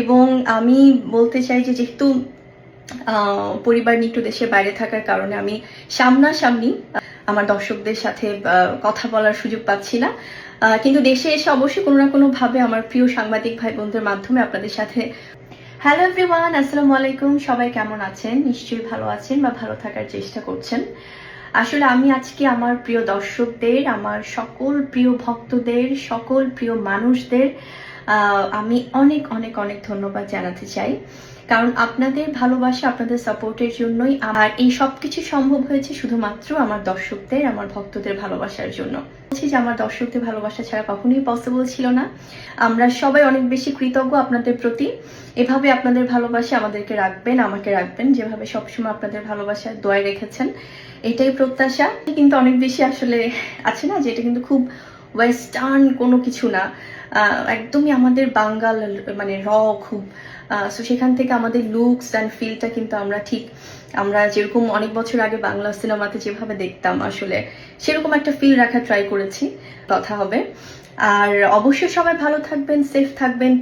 এবং আমি বলতে চাই যে যেহেতু পরিবার নিয়ে দেশের বাইরে থাকার কারণে আমি সামনাসামনি, আমার দর্শকদের সাথে কথা বলার সুযোগ পাচ্ছি না। কিন্তু দেশে এসে অবশ্যই কোনো না কোনো ভাবে আমার প্রিয় সাংবাদিক ভাই বোনদের মাধ্যমে আপনাদের সাথে হ্যালো এভরিওয়ান আসসালামু আলাইকুম। সবাই কেমন আছেন? নিশ্চয়ই ভালো আছেন বা ভালো থাকার চেষ্টা করছেন। আসলে আমি আজকে আমার প্রিয় দর্শকদের, আমার সকল প্রিয় ভক্তদের, সকল প্রিয় মানুষদের আমি অনেক অনেক অনেক ধন্যবাদ জানাতে চাই। কারণ আপনাদের ভালোবাসা, আপনাদের সাপোর্টের জন্যই আমার এই সব কিছু সম্ভব হয়েছে শুধুমাত্র আমার দর্শকদের, আমার ভক্তদের ভালোবাসার জন্য। বলছি যে আমার দর্শকদের ভালোবাসা ছাড়া কখনোই পসিবল ছিল না। আমরা সবাই অনেক বেশি কৃতজ্ঞ আপনাদের প্রতি। এভাবে আপনাদের ভালোবাসা আমাদেরকে রাখবেন, আমাকে রাখবেন, যেভাবে সবসময় আপনাদের ভালোবাসা দোয়ায় রেখেছেন, এটাই প্রত্যাশা। কিন্তু অনেক বেশি আসলে আছে না যে এটা কিন্তু খুব ওয়েস্টার্ন কোনো কিছু না। একদমই আমাদের বাঙ্গাল মানে র খুব। সো সেখান থেকে আমাদের লুকস অ্যান্ড ফিলটা কিন্তু আমরা ঠিক, আমরা যেরকম অনেক বছর আগে বাংলা সিনেমাতে যেভাবে দেখতাম আসলে, সেরকম একটা ফিল রাখা ট্রাই করেছি, কথা হবে। আর অবশ্যই সবাই ভালো থাকবেন সেফ থাকবেন